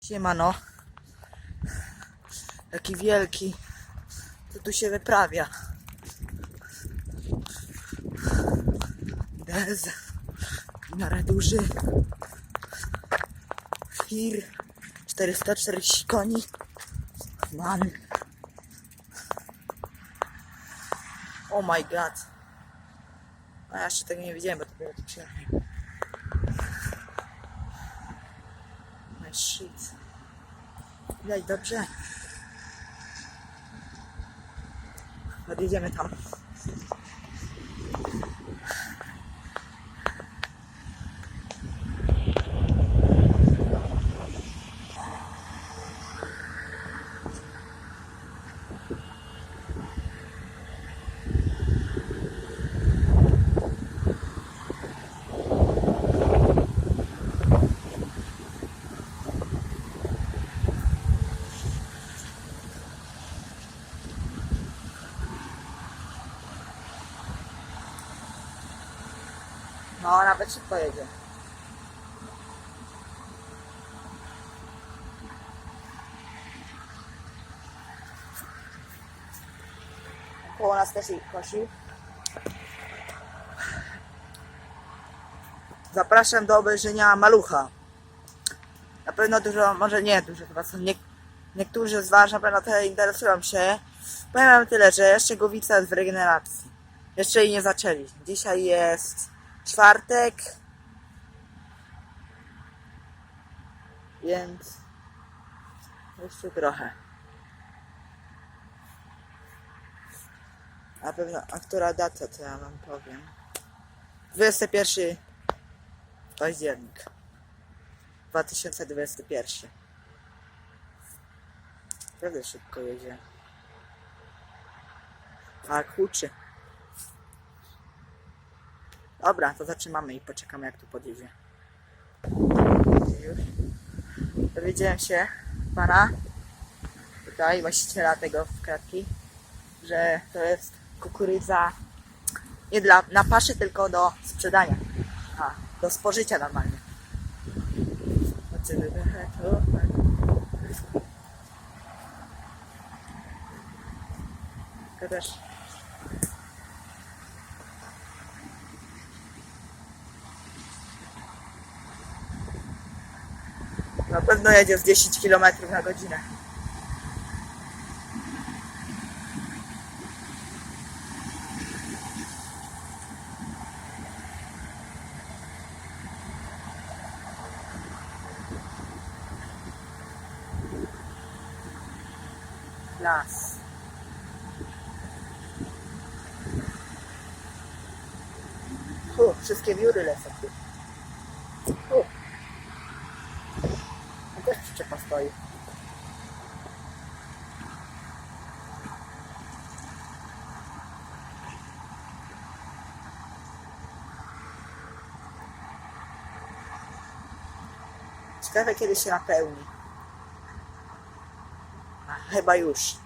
Siemano. Jaki wielki. Co tu się wyprawia? Dez. W miarę duży. Fir. 440 koni. Man. Oh my god. A ja jeszcze tego nie widziałem, bo dopiero tu przyjechałem. My shit. Widać dobrze. Podjedziemy tam. No, nawet szybko jedzie. Koło nas też ich kosił. Zapraszam do obejrzenia Malucha. Na pewno dużo, może nie dużo chyba są nie, niektórzy z Was na pewno te interesują się. Powiem Wam tyle, że jeszcze Głowica jest w regeneracji. Jeszcze jej nie zaczęli. Dzisiaj jest czwartek. Więc jeszcze trochę. Na pewno, a która data, to ja wam powiem. 21 październik 2021. Naprawdę szybko jedzie. Tak, huczy. Dobra, to zatrzymamy i poczekamy jak tu podjedzie. Już. Dowiedziałem się pana, tutaj właściciela tego kratki, że to jest kukurydza nie dla na paszy, tylko do sprzedania. A, do spożycia normalnie. Zobaczymy. To też Na pewno jedzie z 10 km na godzinę. Las. Hu, wszystkie wióry lecą tu. Hu. A też przyczepa stoi. Ciekawe kiedy się napełni. A, chyba już.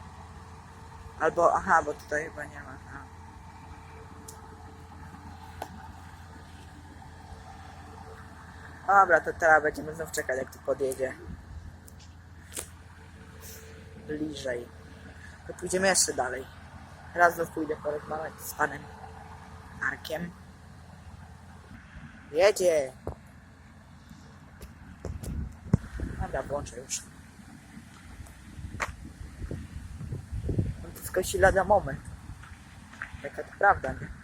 Albo, aha, bo tutaj chyba nie ma. A. Dobra, to teraz będziemy znów czekać, jak tu podjedzie. Bliżej. To pójdziemy jeszcze dalej. Raz znów pójdę porozmawiać z panem Markiem. Jedzie! Dobra, włączę już. On to skosi lada moment. Taka to prawda, nie?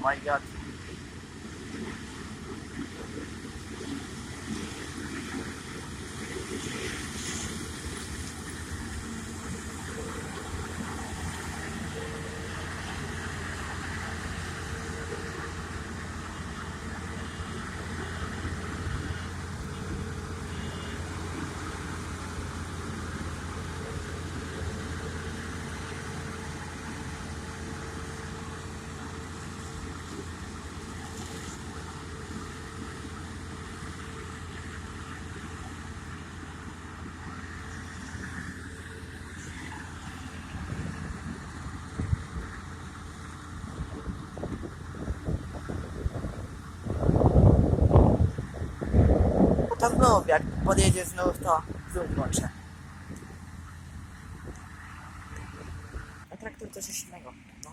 Oh my god. To znów, jak podjedzie znów, to znów włączę. A traktor to coś innego. No.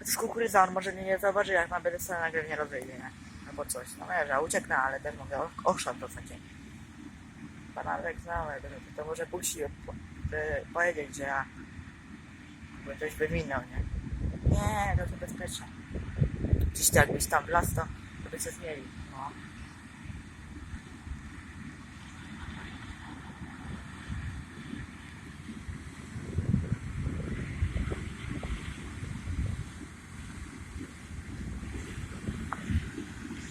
Jest kukurydza, on może mnie nie zauważy, jak ma będę sobie nagle nie rozejdzie, nie? Albo coś. No wiesz, a ucieknę, ale też mogę ochrzan to takie. Panarek znałem, to, to może po, by powiedzieć, że ja bym coś wywinął, nie? Nie, to to bezpieczne. Gdzieś to jakbyś tam w las, to, to by się zmienił. No.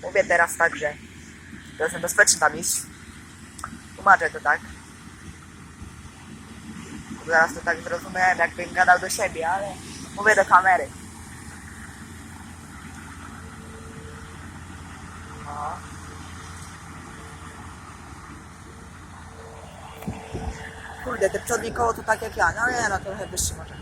Mówię teraz tak, że to jest niebezpieczne tam iść. Tłumaczę to tak. Zaraz to tak zrozumiałem, jakbym gadał do siebie, ale mówię do kamery. No. Kurde, te przednie koło to tak jak ja. No nie, no trochę wyższy może.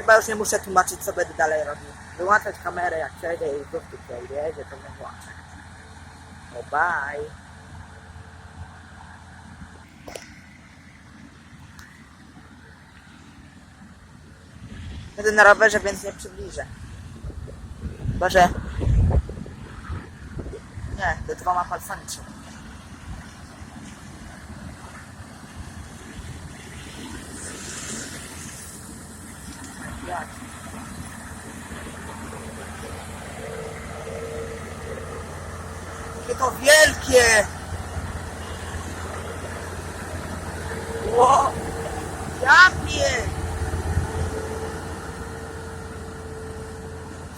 Chyba już nie muszę tłumaczyć, co będę dalej robił. Wyłączać kamerę, jak przejdę i znów tu przejdzie, to nie włączę. O, bye. Będę na rowerze, więc nie przybliżę. Chyba, że... Nie, to dwoma palcami trzeba. Jak? Jakie to wielkie! Ło! Ja pier...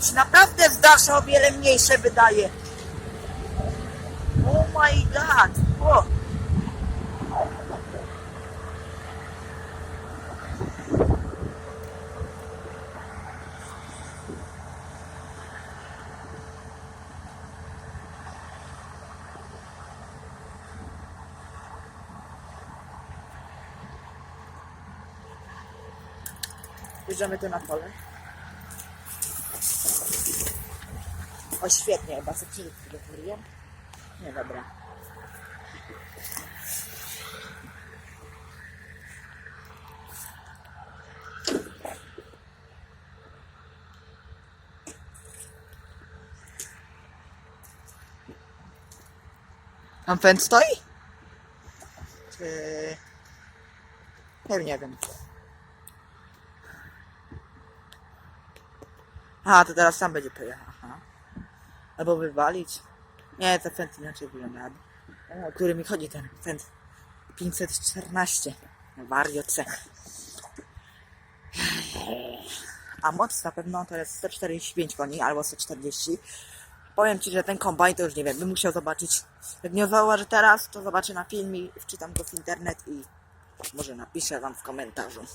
Się naprawdę zdarza o wiele mniejsze wydaje. Oh my god! O! Bierzemy to na pole. O świetnie, chyba sobie przyrzucę do kurier. Nie, dobra. Tam fen stoi? Czy... Ja nie wiem. A, to teraz sam będzie pojechał. Aha. Albo wywalić. Nie, to fent inaczej wygląda. O który mi chodzi ten fent 514. Warioce. A moc na pewno to jest 145 koni albo 140. Powiem Ci, że ten kombajn to już nie wiem, bym musiał zobaczyć. Jak nie zauważy teraz, to zobaczę na filmie, wczytam go w internet i może napiszę Wam w komentarzu.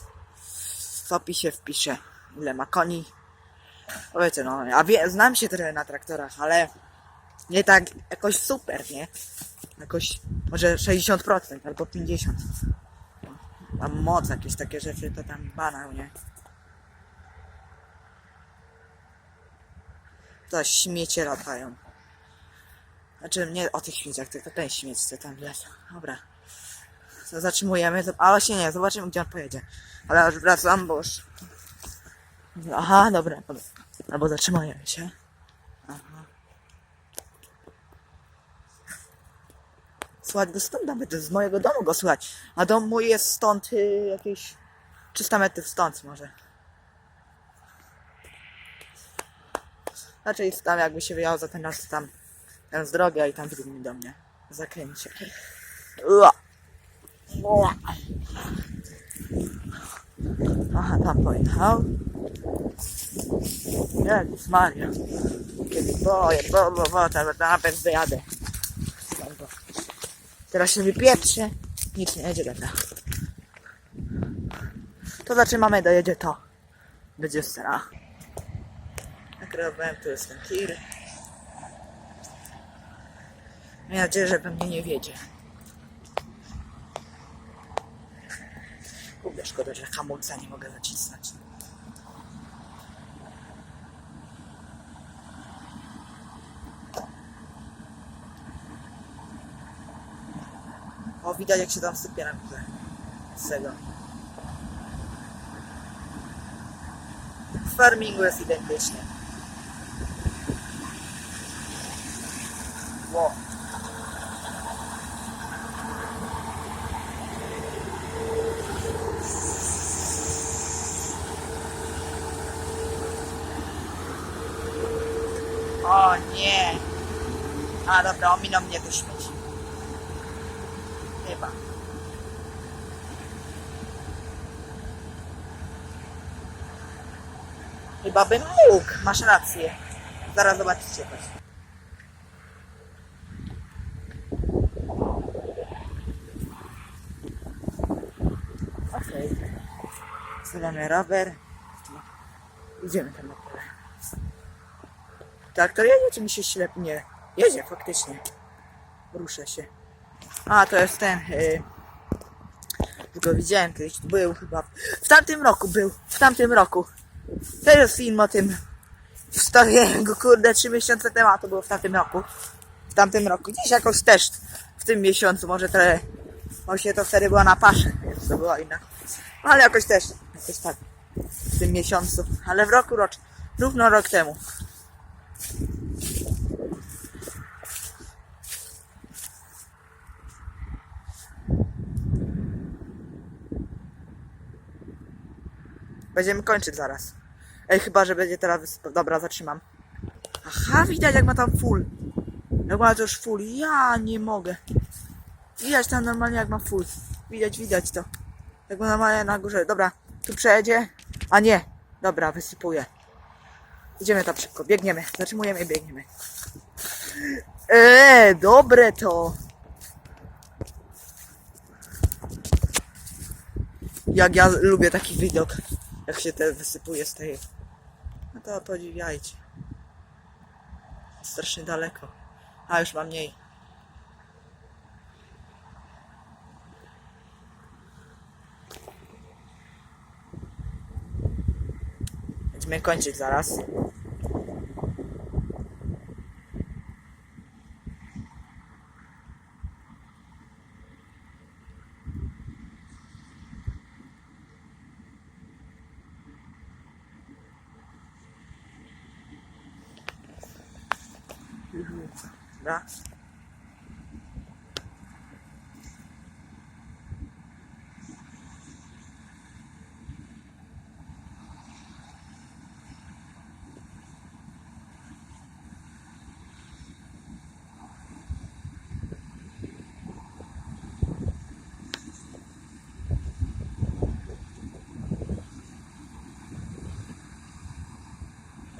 W opisie wpiszę ile ma koni. Powiecie, no, ja wie, znam się trochę na traktorach, ale nie tak jakoś super, nie? Jakoś może 60% albo 50%. Mam moc, jakieś takie rzeczy, to tam banał, nie? To śmiecie latają. Znaczy nie o tych śmieciach, tylko ten śmieć, co tam wleciał. Dobra. To zatrzymujemy, to- a właśnie nie, zobaczymy gdzie on pojedzie. Ale już wracam, bo już... Aha, dobra, dobra. Albo zatrzymujemy się. Aha. Słuchać go stąd nawet, z mojego domu go słuchać. A dom mój jest stąd y, jakieś 300 metrów stąd może. Raczej tam jakby się wyjechał za ten nas tam, z drogi, i tam widzi do mnie. Zakręcie. Ua. Ua. Aha, tam pojechał. Jezus Maria. Kiedy boję, bo, bo, bo, to napęd wyjadę. Teraz się wypieprzę. Nic nie jedzie, dobra. To zatrzymamy, dojedzie to. Będzie strach. Nakrywałem, tu jest ten tir. Mam nadzieję, że we mnie nie wiedzie. Kurde, szkoda, że hamulca nie mogę nacisnąć. Widać jak się tam sypie na górze. Z tego. W farmingu jest identycznie. Wow. O nie. A dobra, ominął mnie to śmieci. Chyba. Chyba bym mógł. Masz rację. Zaraz zobaczycie coś. Okej. Stawiamy rower. Idziemy tam na pole. Tak, to jedzie czy mi się ślepnie? Nie. Jedzie faktycznie. Ruszę się. A, to jest ten. Yy, tylko widziałem kiedyś, był chyba. W tamtym roku był. W tamtym roku. Jest film o tym. Wstawiłem go kurde 3 miesiące temu, a to było w tamtym roku. W tamtym roku. Gdzieś jakoś też w tym miesiącu, może trochę. Właśnie to wtedy była na pasze, więc to była inna. No, ale jakoś też. Jakoś tak. W tym miesiącu. Ale w roku rocz. Równo rok temu. Będziemy kończyć zaraz. Ej, chyba, że będzie teraz. Dobra, zatrzymam. Aha, widać jak ma tam full. Jak ma to już full. Ja nie mogę. Widać tam normalnie jak ma full. Widać, widać to. Jak ma normalnie na górze. Dobra, tu przejedzie. A nie. Dobra, wysypuję. Idziemy tam szybko. Biegniemy. Zatrzymujemy i biegniemy. Eee, dobre to. Jak ja lubię taki widok, jak się te wysypuje z tej. No to podziwiajcie. Strasznie daleko. A już mam mniej. Będziemy kończyć zaraz. ดูนะ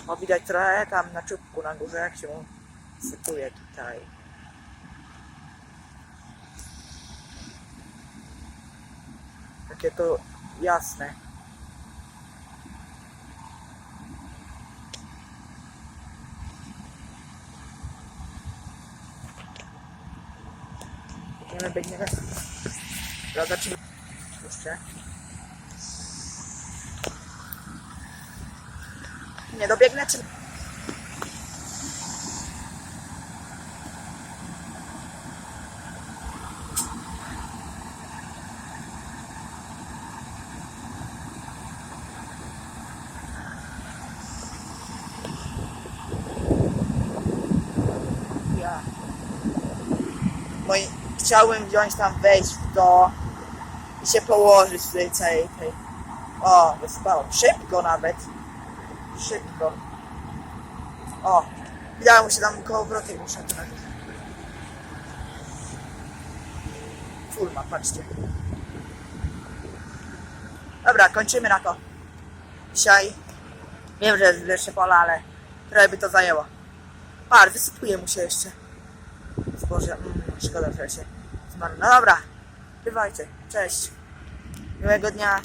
まあ、みたいつられたんなちょっこなんごせなくても。Sypuje tutaj. Takie to jasne. Biegniemy, biegniemy. Zobaczymy. Jeszcze. Nie dobiegnę czy... Ja. Moi, chciałem wziąć tam wejść w to i się położyć w tej całej tej. O, wyspałem. Szybko nawet. Szybko. O, wydało mu się tam kołowrotek muszę tu napisać. Full ma, patrzcie. Dobra, kończymy na to. Dzisiaj wiem, że jest lepsze pola, ale trochę by to zajęło. Par, wysypuje mu się jeszcze. Boże, mm, szkoda, że się. No dobra, bywajcie. Cześć. Miłego dnia.